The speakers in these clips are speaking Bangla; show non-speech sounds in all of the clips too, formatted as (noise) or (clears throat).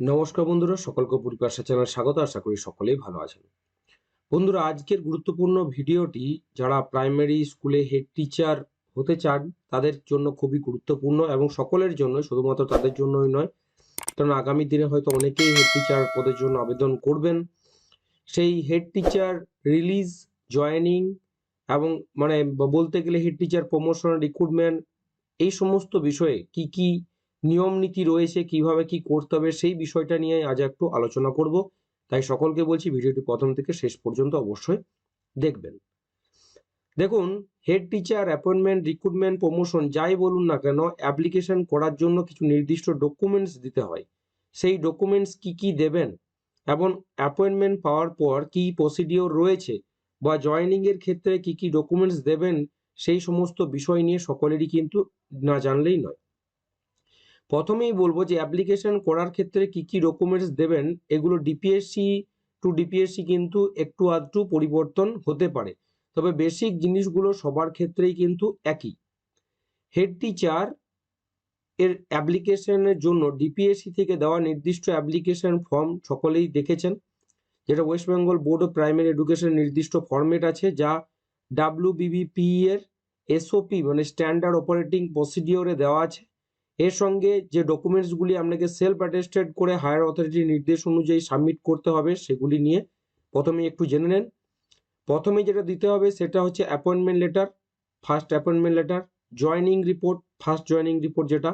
নমস্কার বন্ধুরা, সকলকে পরিপাশা চ্যানেল স্বাগত, আশা করি সকলেই ভালো আছেন। বন্ধুরা, আজকের গুরুত্বপূর্ণ ভিডিওটি যারা প্রাইমারি স্কুলে হেড টিচার হতে চান, তাদের জন্য খুবই গুরুত্বপূর্ণ এবং সকলের জন্য শুধুমাত্র তাদের জন্যই নয়, কারণ আগামী দিনে হয়তো অনেকেই হেড টিচার পদের জন্য আবেদন করবেন। সেই হেড টিচার রিলিজ, জয়েনিং এবং মানে বলতে গেলে হেড টিচার প্রমোশন, রিক্রুটমেন্ট এই সমস্ত বিষয়ে কি কি নিয়ম নীতি রয়েছে, কীভাবে কি করতে হবে সেই বিষয়টা নিয়ে আজ একটু আলোচনা করব। তাই সকলকে বলছি ভিডিওটি প্রথম থেকে শেষ পর্যন্ত অবশ্যই দেখবেন। দেখুন head teacher appointment recruitment promotion যাই বলুন না কেন অ্যাপ্লিকেশন করার জন্য কিছু নির্দিষ্ট ডকুমেন্টস দিতে হয়। সেই ডকুমেন্টস কি কি দেবেন? এবং অ্যাপয়েন্টমেন্ট পাওয়ার পর কি প্রসিডিওর রয়েছে? বা জয়েনিং এর ক্ষেত্রে কি কি ডকুমেন্টস দেবেন? সেই সমস্ত বিষয় নিয়ে সকলেরই কিন্তু না জানলেই নয়। প্রথমেই বলব যে অ্যাপ্লিকেশন করার ক্ষেত্রে কি কি ডকুমেন্টস দেবেন, এগুলো ডিপিএসসি টু ডিপিএসসি কিন্তু একটু আধটু পরিবর্তন হতে পারে। তবে বেসিক জিনিসগুলো সবার ক্ষেত্রেই কিন্তু একই। হেড টিচার এর অ্যাপ্লিকেশনের জন্য ডিপিএসসি থেকে দেওয়া নির্দিষ্ট অ্যাপ্লিকেশন ফর্ম সকলেই দেখেছেন, যেটা West Bengal board of primary education নির্দিষ্ট ফর্মেট আছে, যা ডাব্লিউ বিবিপি এর এসওপি মানে স্ট্যান্ডার্ড অপারেটিং প্রসিডিওরে দেওয়া আছে। এর সঙ্গে যে ডকুমেন্টসগুলি আপনাকে সেলফ অ্যাটেস্টেড করে হায়ার অথরিটির নির্দেশ অনুযায়ী সাবমিট করতে হবে, সেগুলি নিয়ে প্রথমে একটু জেনে নেন। প্রথমে যেটা দিতে হবে, সেটা হচ্ছে appointment letter first appointment letter joining report first joining report যেটা।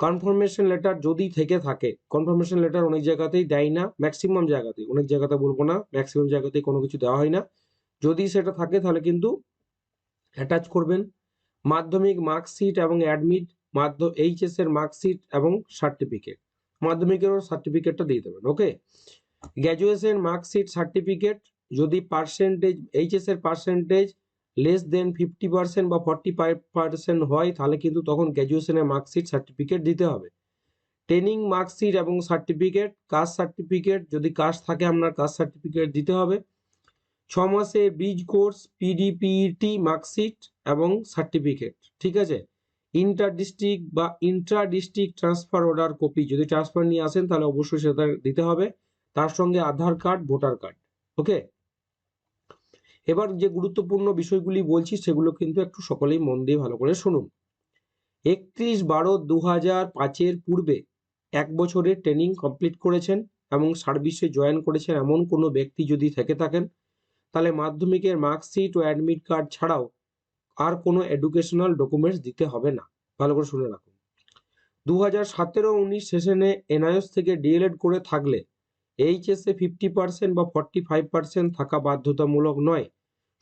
কনফার্মেশন লেটার যদি থেকে থাকে কনফার্মেশন লেটার অনেক জায়গাতেই দেয় না ম্যাক্সিমাম জায়গাতেই, অনেক জায়গাতে বলব না ম্যাক্সিমাম জায়গাতেই কোনো কিছু দেওয়া হয় না। যদি সেটা থাকে তাহলে কিন্তু অ্যাটাচ করবেন। মাধ্যমিক মার্কশিট এবং অ্যাডমিট মাধ্য এইচএস এর মার্কশিট এবং সার্টিফিকেট মাধ্যমিকেরও সার্টিফিকেটটা দিয়ে দেবেন ওকে গ্র্যাজুয়েশন মার্কশিট সার্টিফিকেট যদি পার্সেন্টেজ এইচএস এর percentage less than fifty percent বা ফর্টি ফাইভ পার্সেন্ট হয়, তাহলে কিন্তু তখন গ্র্যাজুয়েশনের মার্কশিট সার্টিফিকেট দিতে হবে। ট্রেনিং মার্কশিট এবং সার্টিফিকেট কাস্ট সার্টিফিকেট যদি কাস্ট থাকে আপনার কাস্ট সার্টিফিকেট দিতে হবে। ছ মাসে ব্রিজ কোর্স পিডিপিটি মার্কশিট এবং সার্টিফিকেট ঠিক আছে? ইন্টার ডিস্ট্রিক্ট বা intra district transfer order copy যদি ট্রান্সফার নিয়ে আসেন, তাহলে অবশ্যই সেটা দিতে হবে। তার সঙ্গে Aadhaar card, voter card, okay? এবার যে গুরুত্বপূর্ণ বিষয়গুলি বলছি, সেগুলো কিন্তু একটু সকলেই মন দিয়ে ভালো করে শুনুন। একত্রিশ বারো দু হাজার পাঁচের পূর্বে এক বছরের ট্রেনিং কমপ্লিট করেছেন এবং সার্ভিসে জয়েন করেছেন এমন কোনো ব্যক্তি যদি থেকে থাকেন, তাহলে মাধ্যমিকের মার্কশিট ও অ্যাডমিট কার্ড ছাড়াও আর কোনো এডুকেশনাল ডকুমেন্টস দিতে হবে না। ভালো করে শুনে রাখুন। দু হাজার সতেরো উনিশ সেশনে এনআইএস থেকে ডিএলএড করে থাকলে এইচএসে ফিফটি পার্সেন্ট বা ফর্টি ফাইভ পার্সেন্ট থাকা বাধ্যতামূলক নয়।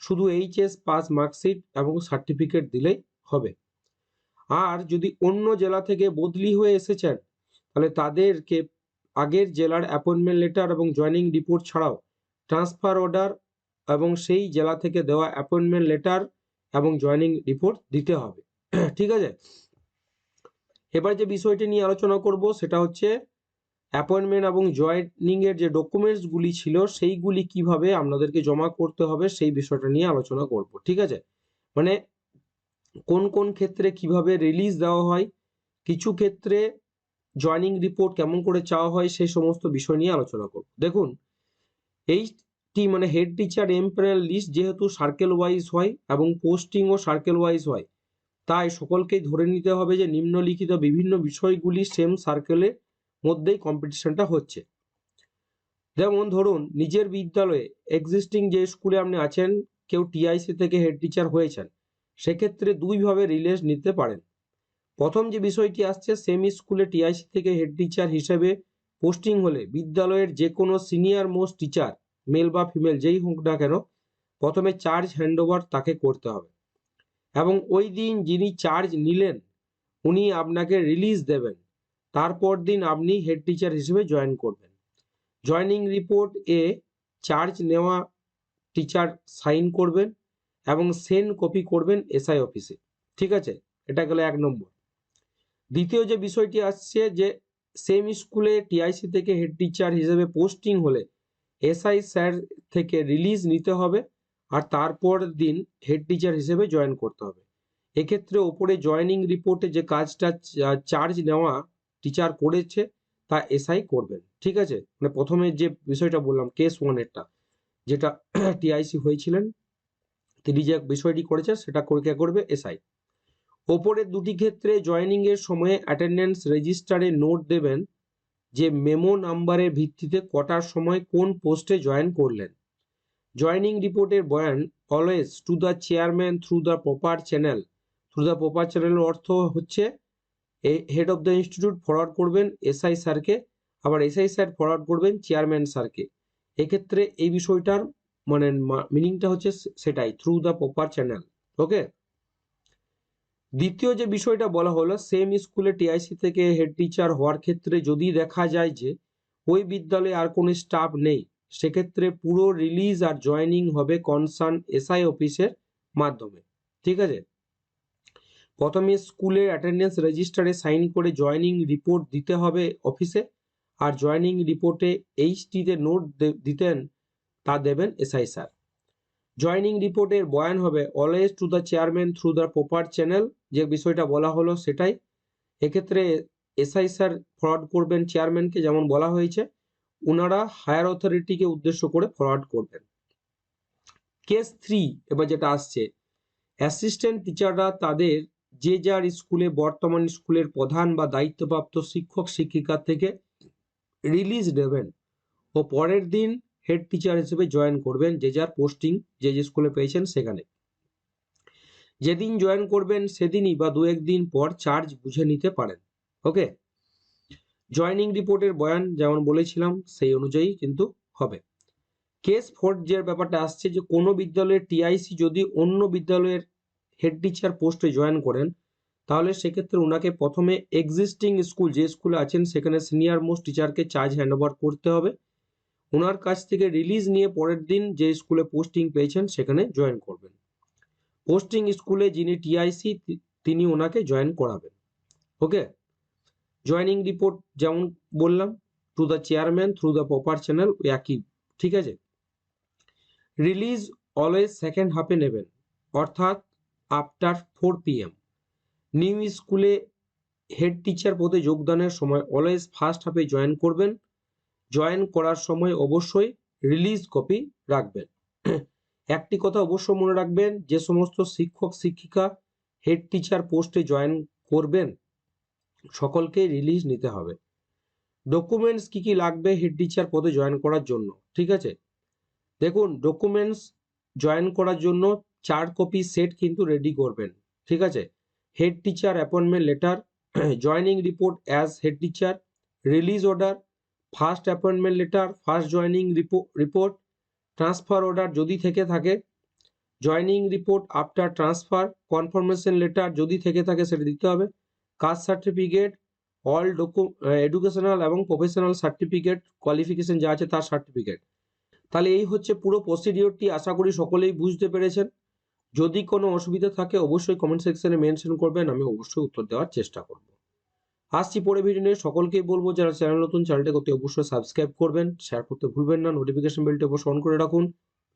শুধু এইচএস পাস মার্কশিট এবং সার্টিফিকেট দিলেই হবে। আর যদি অন্য জেলা থেকে বদলি হয়ে এসেছেন, তাহলে তাদেরকে আগের জেলার অ্যাপয়েন্টমেন্ট লেটার এবং জয়নিং রিপোর্ট ছাড়াও ট্রান্সফার অর্ডার এবং সেই জেলা থেকে দেওয়া অ্যাপয়েন্টমেন্ট লেটার এবং জয়নিং রিপোর্ট দিতে হবে। (clears throat) ঠিক আছে? এবার যে বিষয়টি নিয়ে আলোচনা করব, সেটা হচ্ছে অ্যাপয়েন্টমেন্ট এবং জয়নিং এর যে ডকুমেন্টসগুলি ছিল, সেইগুলি কীভাবে আপনাদেরকে জমা করতে হবে, সেই বিষয়টা নিয়ে আলোচনা করব। ঠিক আছে? মানে কোন কোন ক্ষেত্রে কীভাবে রিলিজ দেওয়া হয়, কিছু ক্ষেত্রে জয়নিং রিপোর্ট কেমন করে চাওয়া হয় সেই সমস্ত বিষয় নিয়ে আলোচনা করব। দেখুন, এই টি মানে হেড টিচার এমপ্যানেল লিস্ট যেহেতু সার্কেল ওয়াইজ হয় এবং পোস্টিংও সার্কেল ওয়াইজ হয়। তাই সকলকেই ধরে নিতে হবে যে নিম্নলিখিত বিভিন্ন বিষয়গুলি সেম সার্কেলের মধ্যেই কম্পিটিশনটা হচ্ছে। যেমন ধরুন, নিজের বিদ্যালয়ে এক্সিস্টিং যে স্কুলে আপনি আছেন, কেউ টিআইসি থেকে হেড টিচার হয়েছেন, সেক্ষেত্রে দুইভাবে রিলেজ নিতে পারেন। প্রথম যে বিষয়টি আসছে সেম স্কুলে টিআইসি থেকে হেড টিচার হিসেবে পোস্টিং হলে বিদ্যালয়ের যে কোনো সিনিয়র মোস্ট টিচার মেল বা ফিমেল যেই হোক না কেন, প্রথমে চার্জ হ্যান্ডওভার তাকে করতে হবে। এবং ওই দিন যিনি চার্জ নিলেন, উনি আপনাকে রিলিজ দেবেন। তারপর দিন আপনি হেড টিচার হিসেবে জয়েন করবেন। জয়নিং রিপোর্ট এ চার্জ নেওয়া টিচার সাইন করবেন এবং সেন্ড কপি করবেন এসআই অফিসে ঠিক আছে? এটা গেল এক নম্বর। দ্বিতীয় যে বিষয়টি আসছে যে সেম স্কুলে টিআইসি থেকে হেড টিচার হিসেবে পোস্টিং হলে এসআই স্যার থেকে রিলিজ নিতে হবে আর তারপর দিন হেড টিচার হিসেবে জয়েন করতে হবে। এক্ষেত্রে ওপরে জয়নিং রিপোর্টে যে কাজটা চার্জ নেওয়া টিচার করেছে, তা এসআই করবেন, ঠিক আছে? মানে প্রথমে যে বিষয়টা বললাম কেস ওয়ানেরটা যেটা (clears throat) টিআইসি হয়েছিলেন, তিনি যে বিষয়টি করেছেন, সেটা কে করবে? এসআই। ওপরের দুটি ক্ষেত্রে জয়েনিং এর সময়ে অ্যাটেন্ডেন্স রেজিস্টারে নোট দেবেন যে মেমো নাম্বারের ভিত্তিতে কটার সময় কোন পোস্টে জয়েন করলেন। জয়েনিং রিপোর্টের বয়ান, always to the chairman through the proper channel. Through the proper চ্যানেলের অর্থ হচ্ছে head of the institute forward করবেন এসআই স্যারকে, আবার এসআই স্যার ফরওয়ার্ড করবেন চেয়ারম্যান স্যারকে। এক্ষেত্রে এই বিষয়টার মানে মিনিংটা হচ্ছে সেটাই, through the proper channel. Okay? দ্বিতীয় যে বিষয়টা বলা হলো সেম স্কুলে টিআইসি থেকে হেড টিচার হওয়ার ক্ষেত্রে যদি দেখা যায় যে ওই বিদ্যালয়ে আর কোনো স্টাফ নেই, সেক্ষেত্রে পুরো রিলিজ আর জয়েনিং হবে কনসার্ন এসআই অফিসের মাধ্যমে। ঠিক আছে? প্রথমে স্কুলের অ্যাটেন্ডেন্স রেজিস্টারে সাইন করে জয়েনিং রিপোর্ট দিতে হবে অফিসে আর জয়েনিং রিপোর্টে এইচটিতে নোট দিতেন, তা দেবেন এসআই স্যার জয়েনিং রিপোর্টের বয়ান হবে always to the chairman through the proper channel যে বিষয়টা বলা হলো সেটাই। এক্ষেত্রে এসআই স্যার ফরওয়ার্ড করবেন চেয়ারম্যানকে যেমন বলা হয়েছে ওনারা হায়ার অথরিটিকে উদ্দেশ্য করে ফরওয়ার্ড করবেন। কেস থ্রি এবার যেটা আসছে অ্যাসিস্ট্যান্ট টিচাররা তাদের যে যার স্কুলে, বর্তমান স্কুলের প্রধান বা দায়িত্বপ্রাপ্ত শিক্ষক, শিক্ষিকার থেকে রিলিজ নেবেন ও পরের দিন হেড টিচার হিসেবে জয়েন করবেন, যে যার পোস্টিং যে যে স্কুলে পেয়েছেন সেখানে। যেদিন জয়েন করবেন সেদিনই বা দু একদিন পর চার্জ বুঝে নিতে পারেন ওকে জয়েনিং রিপোর্টের বয়ান যেমন বলেছিলাম, সেই অনুযায়ী কিন্তু হবে। কেস ফোর্থ যে ব্যাপারটা আসছে যে, কোনো বিদ্যালয়ের টিআইসি যদি অন্য বিদ্যালয়ের হেড টিচার পোস্টে জয়েন করেন, তাহলে সেক্ষেত্রে ওনাকে প্রথমে এক্সিস্টিং স্কুল যে স্কুলে আছেন, সেখানে সিনিয়র মোস্ট টিচারকে চার্জ হ্যান্ড করতে হবে। ওনার কাছ থেকে রিলিজ নিয়ে পরের দিন যে স্কুলে পোস্টিং পেয়েছেন, সেখানে জয়েন করবেন। পোস্টিং স্কুলে যিনি টিআইসি তিনি ওনাকে জয়েন করাবেন। ওকে জয়েনিং রিপোর্ট যেমন বললাম to the chairman through the proper channel একই, ঠিক আছে? রিলিজ অলওয়েজ সেকেন্ড হাফে নেবেন, অর্থাৎ আফটার ফোর পিএম নিউ স্কুলে হেড টিচার পদে যোগদানের সময় অলওয়েজ ফার্স্ট হাফে জয়েন করবেন জয়েন করার সময় অবশ্যই রিলিজ কপি রাখবেন। (clears throat) একটি কথা অবশ্য মনে রাখবেন, যে সমস্ত শিক্ষক, শিক্ষিকা হেড টিচার পোস্টে জয়েন করবেন, সকলকে রিলিজ নিতে হবে। ডকুমেন্টস কি কি লাগবে হেড টিচার পদে জয়েন করার জন্য, ঠিক আছে? দেখুন ডকুমেন্টস জয়েন করার জন্য চার কপি সেট কিন্তু রেডি করবেন, ঠিক আছে? Head teacher appointment letter joining report as head teacher release order first appointment letter, first joining report, transfer order যদি থেকে থাকে, joining report after transfer, confirmation letter যদি থেকে থাকে সেটা দিতে হবে, caste certificate, all docu educational এবং প্রফেশনাল সার্টিফিকেট, কোয়ালিফিকেশন যা আছে তার সার্টিফিকেট। তাহলে এই হচ্ছে পুরো প্রসিডিওরটি, আশা করি সকলেই বুঝতে পেরেছেন। যদি কোনো অসুবিধা থাকে অবশ্যই কমেন্ট সেকশনে মেনশন করবেন, আমি অবশ্যই উত্তর দেওয়ার চেষ্টা করব। আসছি পরে ভিডিও নিয়ে। সকলকেই বলব, যারা চ্যানেল নতুন চ্যানেলটা করতে অবশ্যই সাবস্ক্রাইব করবেন। শেয়ার করতে ভুলবেন না। নোটিফিকেশন বেলটি অবশ্যই অন করে রাখুন।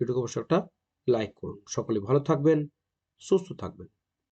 ভিডিওকে অবশ্যই একটা লাইক করুন। সকলে ভালো থাকবেন, সুস্থ থাকবেন।